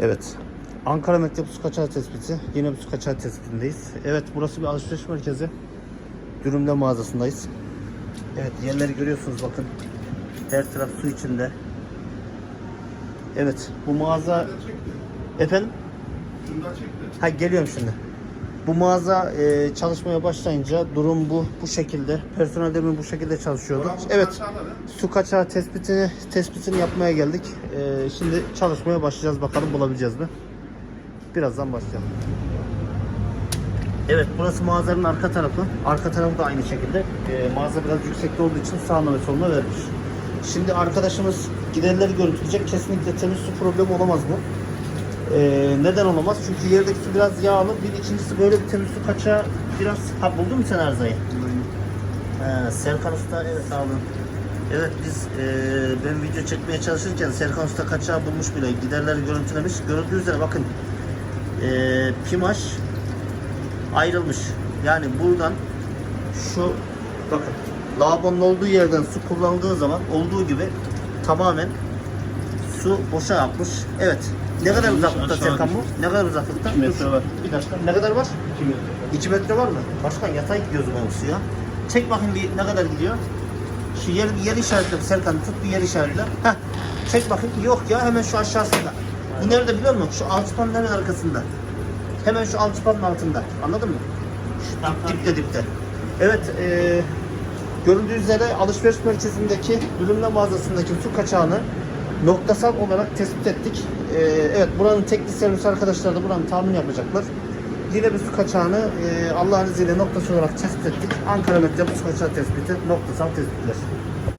Evet. Ankara Mektep Su Kaçağı Tespiti. Yine bir su kaçağı tespitindeyiz. Evet burası bir alışveriş merkezi. Dürümle mağazasındayız. Evet yerleri görüyorsunuz bakın. Her taraf su içinde. Evet bu mağaza... Efendim? Ha geliyorum şimdi. Bu mağaza e, çalışmaya başlayınca durum bu bu şekilde. Personellerimiz bu şekilde çalışıyordu. Evet. Su kaçağı tespitini tespitini yapmaya geldik. E, şimdi çalışmaya başlayacağız bakalım bulabileceğiz mi? Birazdan başlayalım. Evet burası mağazanın arka tarafı. Arka tarafı da aynı şekilde. E, mağaza biraz yüksekte olduğu için sağına ve soluna vermiş. Şimdi arkadaşımız giderleri görüntüleyecek. Kesinlikle temiz su problemi olamaz mı? Ee, neden olamaz? Çünkü yerdeki su biraz yağlı. Bir ikincisi böyle bir temiz su kaçağı biraz... Ha buldun mu sen arızayı? He, Serkan Usta evet olun. Evet biz e, ben video çekmeye çalışırken Serkan Usta kaçağı bulmuş bile. Giderleri görüntülemiş. Görüldüğü üzere bakın e, Pimaş ayrılmış. Yani buradan şu bakın lavabonun olduğu yerden su kullanıldığı zaman olduğu gibi tamamen su boşa akmış. Evet. Ne kadar uzaklıkta aşağı Serkan bu? Ne kadar uzaklıkta? İki metre Dur. var. Bir dakika. Ne kadar var? 2 metre. 2 metre var mı? Başkan yatay gidiyor bu suya. Çek bakayım bir ne kadar gidiyor. Şu yer, yer işaretle Serkan tut bir yer işaretle. Heh. Çek bakayım. Yok ya hemen şu aşağısında. Bu nerede biliyor musun? Şu alçıpanın hemen arkasında. Hemen şu alçıpanın altında. Anladın mı? Şu dip, dipte dipte. Evet. eee görüldüğü üzere alışveriş merkezindeki ürünle mağazasındaki su kaçağını noktasal olarak tespit ettik. Eee, evet buranın teknik servis arkadaşları da buranın tahmin yapacaklar. Yine su kaçağını eee Allah'ın izniyle noktasal olarak tespit ettik. Ankara Mektep su kaçağı tespiti noktasal tespitler.